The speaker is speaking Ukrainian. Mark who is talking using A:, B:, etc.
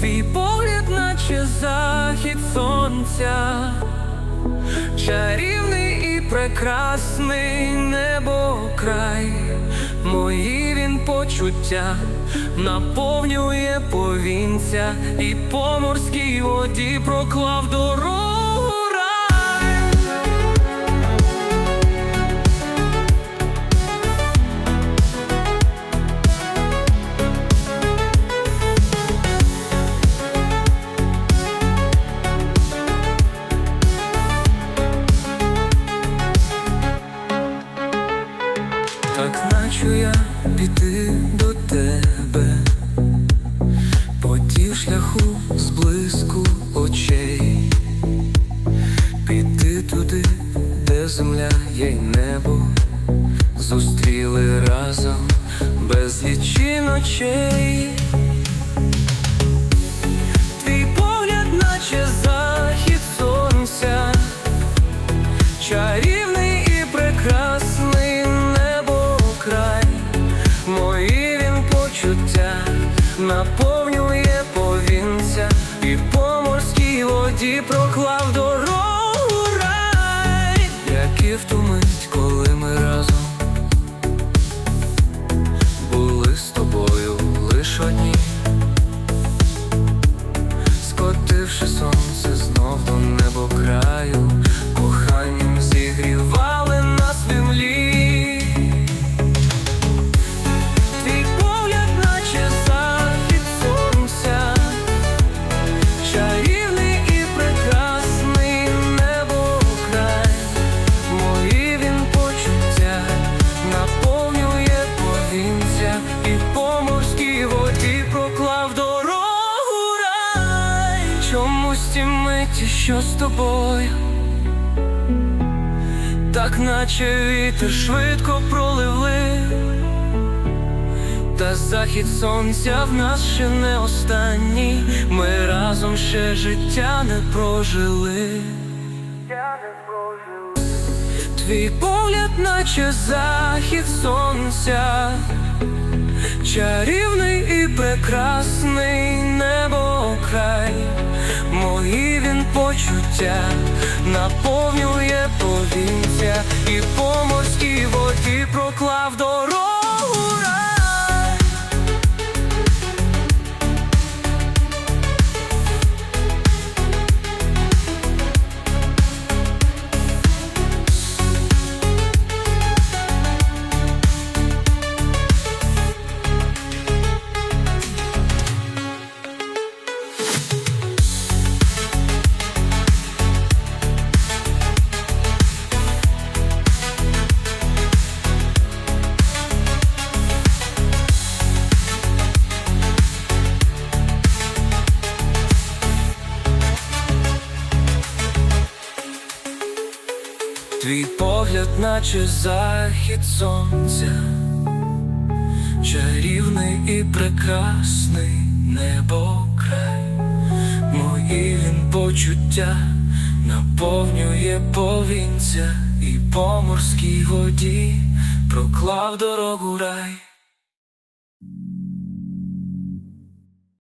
A: Твій погляд, наче захід сонця, чарівний і прекрасний небо край, мої він почуття наповнює повінця, і по морській воді проклав дорогу Наче я піти до тебе, по ті шляху з блиску очей, піти туди, де земля є й небо, зустріли разом без ночей. Сонце знов до небокраю, коханням миті, що з тобою, так наче вітер швидко проливли, та захід сонця в нас ще не останній. Ми разом ще життя не прожили. Твій погляд, наче захід сонця, чарівний і прекрасний небокрай, мої він почуття наповнює Твій погляд, наче захід сонця, чарівний і прекрасний небо край, мої він почуття наповнює повінця і по морській воді проклав дорогу рай.